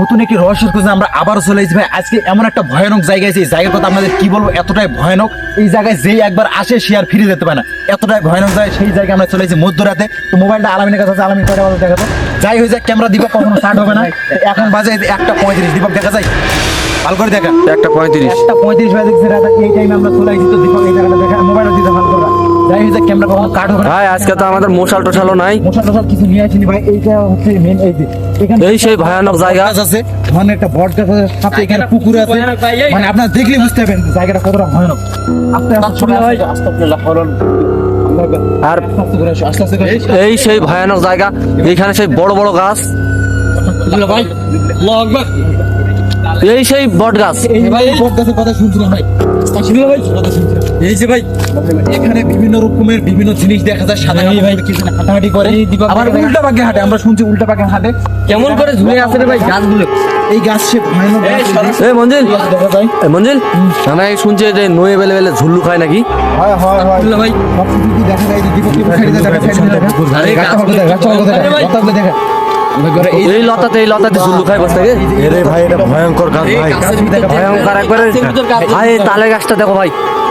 নতুন একটি রহস্যের খোঁজে আমরা আবারও চলে এসেছি ভাই আজকে এমন একটা ভয়ানক জায়গায় এই জায়গার কথা আপনাদের কি বলব এতটাই ভয়ানক এই জায়গায় যেই একবার আসে সে আর ফিরে যেতে পারে না এতটাই ভয়ানক জায়গা সেই জায়গায় আমরা চলে এসেছি। মধ্যরাতে। তো মোবাইলটা আলামিনের কাছে আলামিন কয়টা যাই হয়ে যায় ক্যামেরা দিবক কখনো স্টার্ট হবে না। এখন বাজে একটা পঁয়ত্রিশ। দিবক দেখা যায় ভালো করে দেখা। একটা পঁয়ত্রিশ। একটা পঁয়ত্রিশ বাজে দেখছি এই টাইমে আমরা চলে আসছি তো দীপক এই জায়গাটা দেখা। মোবাইলটা দিতে ভালো করে যাই হয়ে যায় ক্যামেরা কখনো কাট হবে ভাই আজকে তো আমাদের মশাল টোশালও নাই। টশাল কিছু নিয়ে আসিনি ভাই। এইটা হচ্ছে মেন এই যে এই সেই ভয়ানক জায়গা। আছে। মানে একটা বট গাছ আছে সাথে এখানে পুকুর আছে। মানে আপনারা দেখলে বুঝতে পারবেন জায়গাটা কতটা ভয়ানক। আস্তে আস্তে লাফালাম। আর। এই সেই ভয়ানক জায়গা এখানে সেই বড় বড় গাছ। এই সেই বট গাছ। কথা শুনছিলাম এই যে ভাই এখানে বিভিন্ন রকমের বিভিন্ন জিনিস দেখা যায় সাদা ভাই হাঁটাহাঁটি করে আবার উল্টা পাকে হাঁটে আমরা শুনছি উল্টা পাকে হাঁটে। কেমন করে ঝুলে আছে রে ভাই গাছগুলো? এই গাছ সে ভয়ানক গাছ। এই মঞ্জিল দেখা যায়। এই মঞ্জিল শুনছি যে নয়ে বেলে বেলে ঝুল্লু খায় নাকি? হয় হয় হয়। ভাই। দেখা যায় কি দেখা এই এই লতাতে এই লতাতে ঝুল্লু খায় বসে থেকে এরে ভাই এটা ভয়ঙ্কর গাছ ভাই। ভয়ঙ্কর একবারে। ভাই তালে গাছটা দেখো ভাই।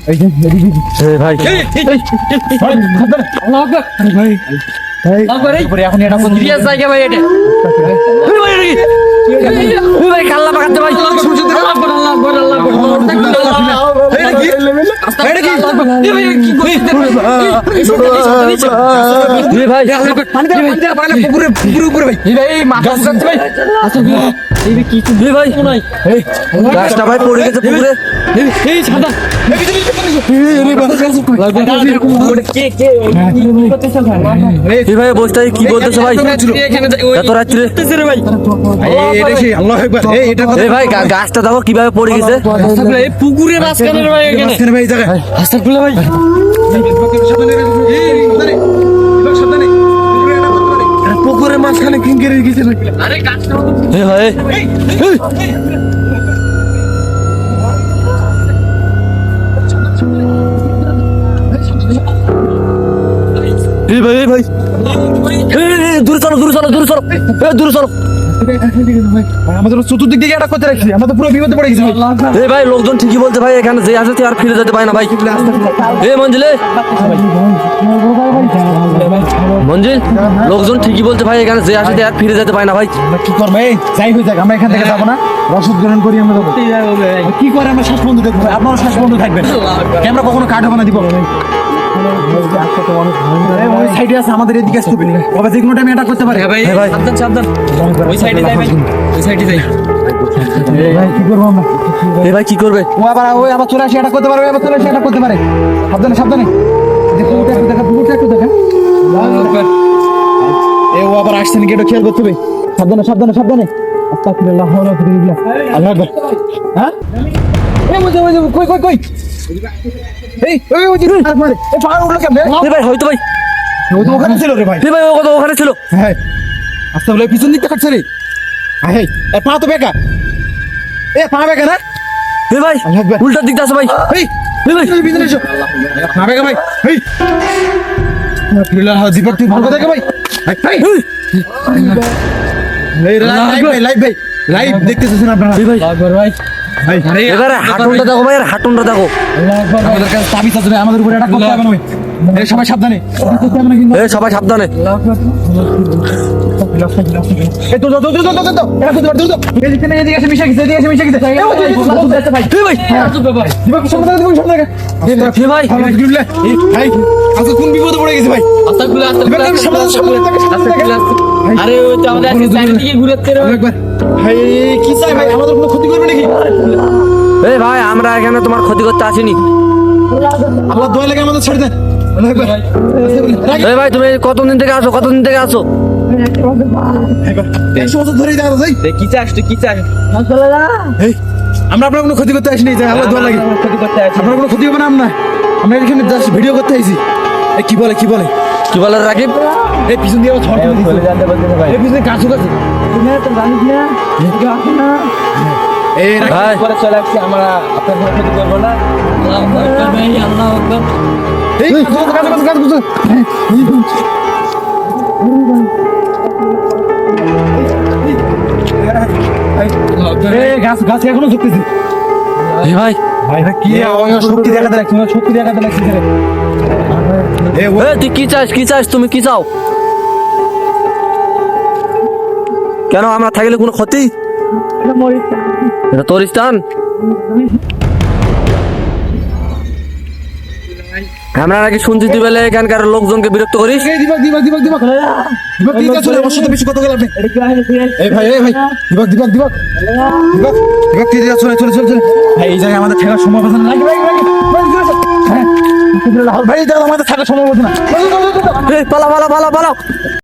নাকি ভাই এটা কত বছর কাল আগে ভাই গাছের ভিতর গাছ জন্মে গেছে ভাই ভাই থাকা যাবে না ভাই ভাই সেই সেই ভয়ানক ভয়ানক জায়গা ভাই যেটা শুনছিলাম সেটা আমরা তো নমুনা দেখনো ভাই ওই জায়গা থাকা যাবে না ভাই ভাই অনেক তাল গাছ বড় গাছ বড় গাছ এদিকে বড় গাছ আওয়াজ করল এই যে এদিকে ভাই তারপরে এখন এটা কোন সিরিয়াস জায়গা ভাই এটা ওই ভাই এটা কি? ওই ভাই কাল্লা পাকাতে ভাই এটা কি এটা কি ওই ভাই পানি দাও পানি দাও পানি পুকুরে পুকুরে উপরে ভাই এই ভাই এই মাথা উঠাচ্ছে ভাই এই ভাই এই গাছটা ভাই পড়ে ভাই বসটা কি বলতেছে ভাই এত রাত্রে ভাই গাছটা দেখো কীভাবে পড়ে গেছে পুকুরে ভাই ভাই পুকুরের মাঝখানে কিঙ্কের গেছে ভাই ভাই দূরে চলো দূরে চলো দূরে চলো। দূরে চলো। আমাদের চতুর্দিক দিকে এটা করতে রাখছি আমরা তো পুরো বিপদে পড়ে গেছি। এই ভাই লোকজন ঠিকই বলছে ভাই এখানে যে আছে আর ফিরে যেতে পারে না ভাই। এই মঞ্জিলে মঞ্জিল লোকজন ঠিকই বলছে ভাই এখানে যে আসে আর ফিরে যেতে পারে না ভাই। কি করব? যাই হয়ে যাক আমরা এখান থেকে যাব না। রসদ গ্রহণ করি আমরা কি করে আমরা শ্বাস বন্ধ দেখব? আপনারও শ্বাস বন্ধ থাকবেন ক্যামেরা কখনো কাট হবে না দিব। আমাদের এদিকে আসতে হবে যে কোনো টাইমে করতে পারে ভাই সাবধান সাবধান ওই সাইডে যাই ভাই ওই সাইডে যাই কি করব কি করবে ও আবার ওই আবার চলে আসে করতে পারে আবার চলে আসে করতে পারে সাবধানে সাবধানে দেখো একটু দেখা এ ও আবার আসছে নাকি খেয়াল করতে সাবধানে সাবধানে সাবধানে আস্তাগফিরুল্লাহ ইলাইহি আল্লাহু হ্যাঁ এই ওই যে, কই কই কই? এই ওই ওই যে আর মারে এ পাহাড় উঠল কেমনে? এই ভাই হয়তো ভাই। ও তো ওখানে ছিল রে ভাই। এই ভাই ও কথা ওখানে ছিল। হ্যাঁ আস্তে বলে পিছন দিকটা কাটছে রে। হ্যাঁ এ পা তো বেকা। এ পা বেকা না এই ভাই উল্টা দিকটা আছে ভাই। এই এই ভাই। ভিতরে এসো পা বেকা ভাই। এই। আলহামদুলিল্লাহ দীপক তুই ভালো দেখে ভাই। ভাই লাইভ ভাই লাইভ ভাই। লাইভ দেখতেছেন আপনারা? এই ভাই। ভাই। আরে এবারে হাটুনটা দেখো ভাই আর হাটুনটা দেখো আমাদের কাছে তাবিজ আছে আমাদের উপরে এটা করতে হবে না সবাই সাবধানে এই সবাই সাবধানে আরে আমাদের ঘুরে ভাই কি চাই ভাই? আমাদের কোনো ক্ষতি করবে নাকি? এই ভাই আমরা এখানে তোমার ক্ষতি করতে আসিনি। আল্লাহ দোয়া লাগে আমাদের ছেড়ে দেন। এই ভাই তুমি কতদিন থেকে আসো কতদিন থেকে আসো একশো বছর ধরেই দেখা। যাচ্ছে কি চাস তুই কি চাস? আমরা আপনার কোনো ক্ষতি করতে আসিনি যাই আল্লাহ দোয়া লাগে। ক্ষতি করতে আপনার কোনো ক্ষতি হবে না আমরা আমরা এখানে জাস্ট ভিডিও করতে আইছি। এই কি বলে কি বলে? কি বলে রাকিব? এই পিছন দিয়ে ঝড় চলে যেতে বলতে ভাই। এই পিছনে ভাই পরে চলে আসছি আমরা আপনার কোনো ক্ষতি করব না? গাছ গাছ এখনও ভাই। ভাই কি শক্তি দেখাতে লাগছে। আমার শক্তি দেখাতে লাগছে। এ ও তুই কি চাস? কি চাস? তুমি কি চাও? কেন আমরা থাকলে কোনো ক্ষতি? এটা তোর স্থান? আমরা নাকি শুনছি তুই বলে এখানকার লোকজনকে বিরক্ত করিস? এই দিবাক দিবাক দিবাক দিবাক দিবাক ঠিক আছে আমার সাথে বেশি কথা বলে এই ভাই এই ভাই দিবাক দিবাক দিবাক। দিবাক দিবাক ঠিক আছে চলে চলে চলে চলে। ভাই এই জায়গায় আমাদের থাকার সম্ভব না। ভাই ভাই ভাই ভাই ভাই ভাই এই জায়গায় আমাদের থাকার সম্ভব না। পালা পালা পালা পালা